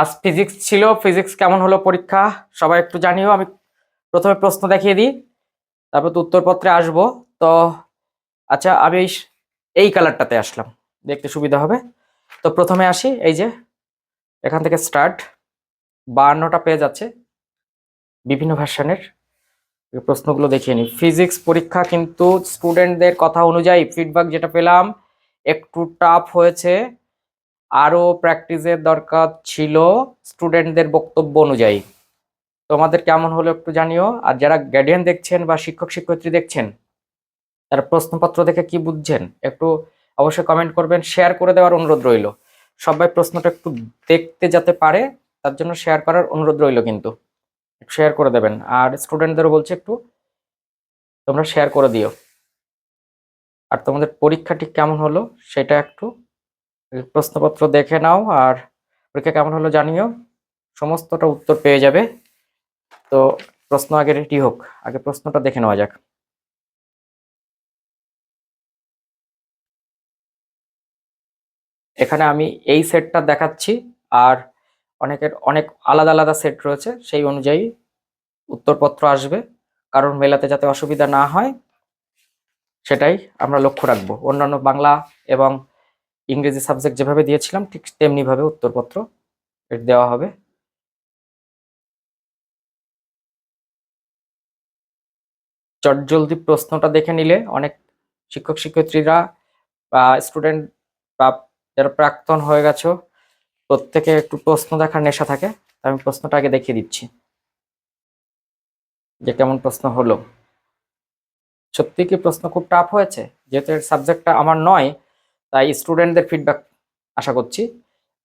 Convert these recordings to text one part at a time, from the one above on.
আজ ফিজিক্স ছিল ফিজিক্স কেমন হলো পরীক্ষা? সবাই একটু জানিও, আমি প্রথমে প্রশ্ন দেখিয়ে দিই, তারপর তো উত্তরপত্রে আসব। তো আচ্ছা আমি এই কালারটাতে আসলাম, দেখতে সুবিধা হবে। তো প্রথমে আসি, এই যে, এখান থেকে স্টার্ট বাহান্নটা পেজ আছে বিভিন্ন ভার্সনের প্রশ্নগুলো দেখিয়ে নিই। ফিজিক্স পরীক্ষা কিন্তু স্টুডেন্টদের কথা অনুযায়ী ফিডব্যাক যেটা পেলাম, একটু টাফ হয়েছে। আরও প্র্যাকটিসের দরকার ছিল স্টুডেন্টদের বক্তব্য অনুযায়ী। তোমাদের কেমন হলো একটু জানিও। আর যারা গার্ডিয়ান দেখছেন বা শিক্ষক, শিক্ষয়িত্রী দেখছেন, তারা প্রশ্নপত্র দেখে কি বুঝছেন, একটু অবশ্যই কমেন্ট করবেন শেয়ার করে দেওয়ার অনুরোধ রইল। সবাই প্রশ্নটা একটু দেখতে যাতে পারে, তার জন্য শেয়ার করার অনুরোধ রইল কিন্তু। শেয়ার করে দেবেন। আর স্টুডেন্টদেরও বলছে একটু, তোমরা শেয়ার করে দিও। আর তোমাদের পরীক্ষাটি কেমন হলো, সেটা একটু প্রশ্নপত্র দেখে নাও আর পরীক্ষা কেমন হলো জানিও। সমস্তটা উত্তর পেয়ে যাবে। তো প্রশ্ন আগে রেডি হোক, আগে প্রশ্নটা দেখে নেওয়া যাক। এখানে আমি এই সেটটা দেখাচ্ছি আর অনেকের অনেক আলাদা আলাদা সেট রয়েছে, সেই অনুযায়ী উত্তরপত্র আসবে। কারণ মেলাতে যাতে অসুবিধা না হয়, সেটাই আমরা লক্ষ্য রাখব। অন্যান্য বাংলা এবং ইংরেজি সাবজেক্ট যেভাবে দিয়েছিলাম, ঠিক তেমনিভাবে উত্তরপত্র এর দেওয়া হবে। চটজলদি প্রশ্নটা দেখে নিলে অনেক শিক্ষক শিক্ষয়িত্রীরা বা স্টুডেন্ট বা যারা প্রাক্তন হয়ে গেছো, প্রত্যেকে একটু প্রশ্ন দেখার নেশা থাকে আমি প্রশ্নটা আগে দেখিয়ে দিচ্ছি। যে কেমন প্রশ্ন হলো। সত্যি কি প্রশ্ন খুব টাফ হয়েছে? যেহেতু সাবজেক্টটা আমার নয় তাই স্টুডেন্টদের ফিডব্যাক আশা করছি।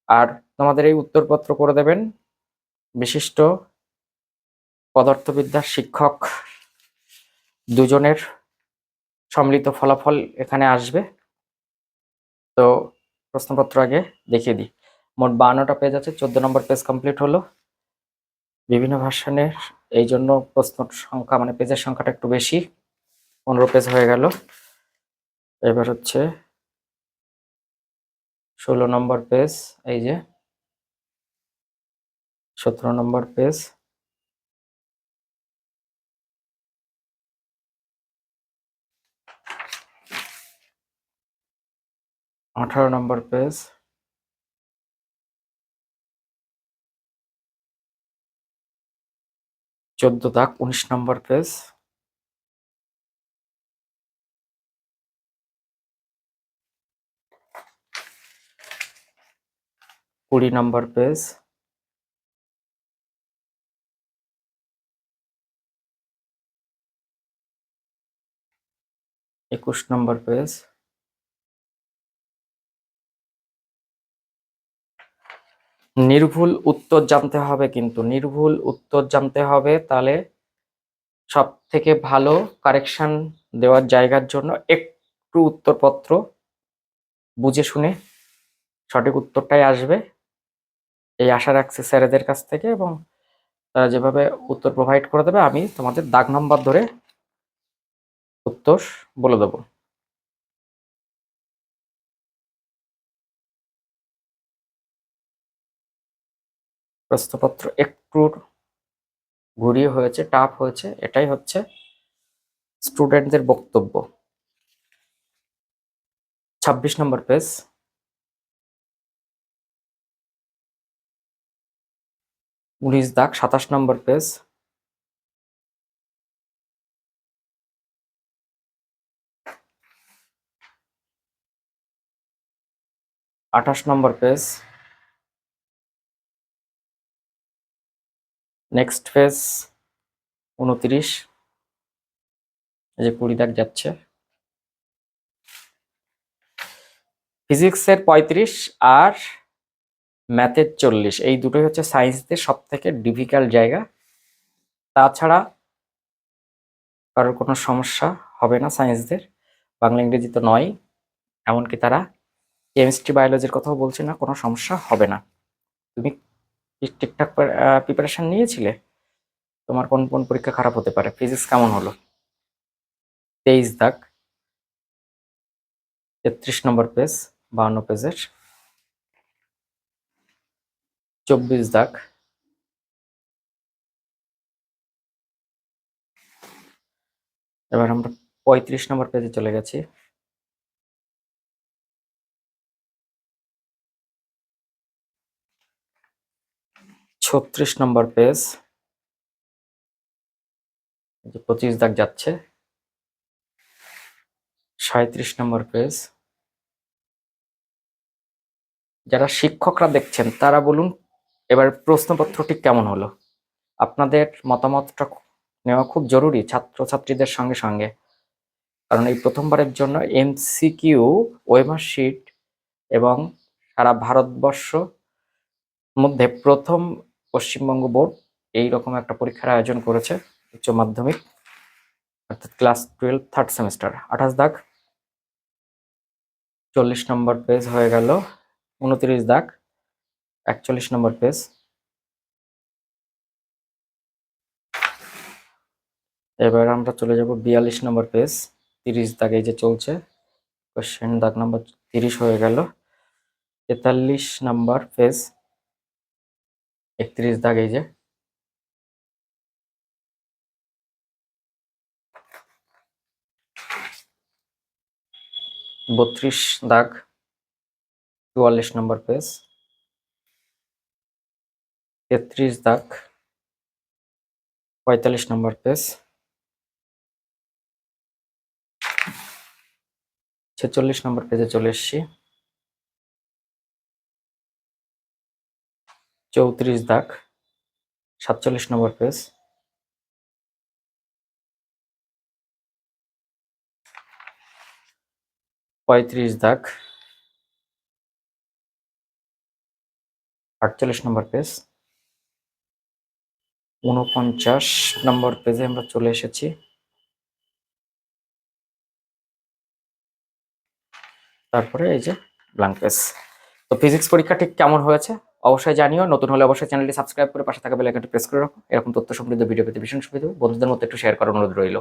আর তোমাদের এই উত্তরপত্র করে দেবেন বিশিষ্ট পদার্থবিদ্যার শিক্ষক দুজনের সম্মিলিত ফলাফল এখানে আসবে। তো প্রশ্নপত্র আগে দেখিয়ে দিই। মোট বাহান্নটা পেজ আছে, চোদ্দ নম্বর পেজ কমপ্লিট হলো। বিভিন্ন ভার্সনের এই জন্য প্রশ্ন সংখ্যা মানে পেজের সংখ্যাটা একটু বেশি, পনেরো পেজ হয়ে গেল। এবার হচ্ছে ষোলো নম্বর পেজ, এই যে। সতেরো নম্বর পেজ। আঠারো নম্বর পেজ। চোদ্দ দাগ, উনিশ নম্বর পেজ। কুড়ি নম্বর পেজ একুশ নম্বর পেজ নির্ভুল উত্তর জানতে হবে কিন্তু, নির্ভুল উত্তর জানতে হবে তাহলে সব থেকে ভালো কারেকশন দেওয়ার জায়গার জন্য একটু উত্তরপত্র বুঝে শুনে সঠিক উত্তরটাই আসবে। এই আশা রাখছি স্যারেদের কাছ থেকে এবং তারা যেভাবে উত্তর প্রোভাইড করে দেবে, আমি তোমাদের দাগ নম্বর ধরে উত্তর বলে দেবো। প্রশ্নপত্র একটু ঘুরিয়ে হয়েছে টাফ হয়েছে, এটাই হচ্ছে স্টুডেন্টদের বক্তব্য। ছাব্বিশ নম্বর পেজ উনিশ দাগ, সাতাশ নম্বর পেজ। আঠাশ নম্বর পেজ। নেক্সট পেজ, উনত্রিশ। এই যে কুড়ি দাগ যাচ্ছে। ফিজিক্সের পঁয়ত্রিশ আর ম্যাথের চল্লিশ। এই দুটোই হচ্ছে সায়েন্সদের সব থেকে ডিফিকাল্ট জায়গা। তাছাড়া কারোর কোনো সমস্যা হবে না সায়েন্সদের বাংলা, ইংরেজি তো নয়। এমনকি তারা কেমিস্ট্রি বায়োলজির কথাও বলছে না, কোনো সমস্যা হবে না। তুমি ঠিকঠাক প্রিপারেশন নিয়েছিলে? তোমার কোন কোন পরীক্ষা খারাপ হতে পারে? ফিজিক্স কেমন হলো? তেইশ দাগ, তেত্রিশ নম্বর পেজ বাউন্ন পেজের চব্বিশ দাগ। এবার আমরা পঁয়ত্রিশ নম্বর পেজে চলে গেছি। ছত্রিশ নম্বর পেজ পঁচিশ দাগ যাচ্ছে। সাঁত্রিশ নম্বর পেজ যারা শিক্ষকরা দেখছেন, তারা বলুন এবার প্রশ্নপত্রটি কেমন হলো? আপনাদের মতামতটা নেওয়া খুব জরুরি ছাত্রছাত্রীদের সঙ্গে সঙ্গে। কারণ এই প্রথমবারের জন্য এমসিকিউ, ওয়েমার শিট এবং সারা ভারতবর্ষ মধ্যে প্রথম পশ্চিমবঙ্গ বোর্ড এই রকম একটা পরীক্ষার আয়োজন করেছে উচ্চ মাধ্যমিক, অর্থাৎ ক্লাস টুয়েলভ থার্ড সেমিস্টার, আঠাশ দাগ। চল্লিশ নম্বর পেজ হয়ে গেল, উনত্রিশ দাগ। একচল্লিশ নম্বর পেজ। এবার আমরা চলে যাব বিয়াল্লিশ নম্বর পেজ। তিরিশ দাগ যে চলছে কোশ্চেন দাগ নম্বর তিরিশ হয়ে গেল। তেতাল্লিশ নম্বর পেজ। একত্রিশ দাগ এই যে। বত্রিশ দাগ। চুয়াল্লিশ নম্বর পেজ। তেত্রিশ দাগ, পঁয়তাল্লিশ নম্বর পেজ। ছেচল্লিশ নম্বর পেজে চলে এসছি। চৌত্রিশ দাগ, সাতচল্লিশ নম্বর পেজ। পঁয়ত্রিশ দাগ, আটচল্লিশ নম্বর পেজ। উনপঞ্চাশ নম্বর পেজে আমরা চলে এসেছি। তারপরে এই যে ব্ল্যাঙ্ক পেজ তো ফিজিক্স পরীক্ষা ঠিক কেমন হয়েছে? অবশ্যই জানিও। নতুন হলে অবশ্যই চ্যানেলটি সাবস্ক্রাইব করে পাশে থাকা বেল প্রেস করে রাখো। এরকম তথ্য সমৃদ্ধ ভিডিও পেতে ভীষণ সুবিধা বন্ধুদের মধ্যে একটু শেয়ার করার অনুরোধ রইল।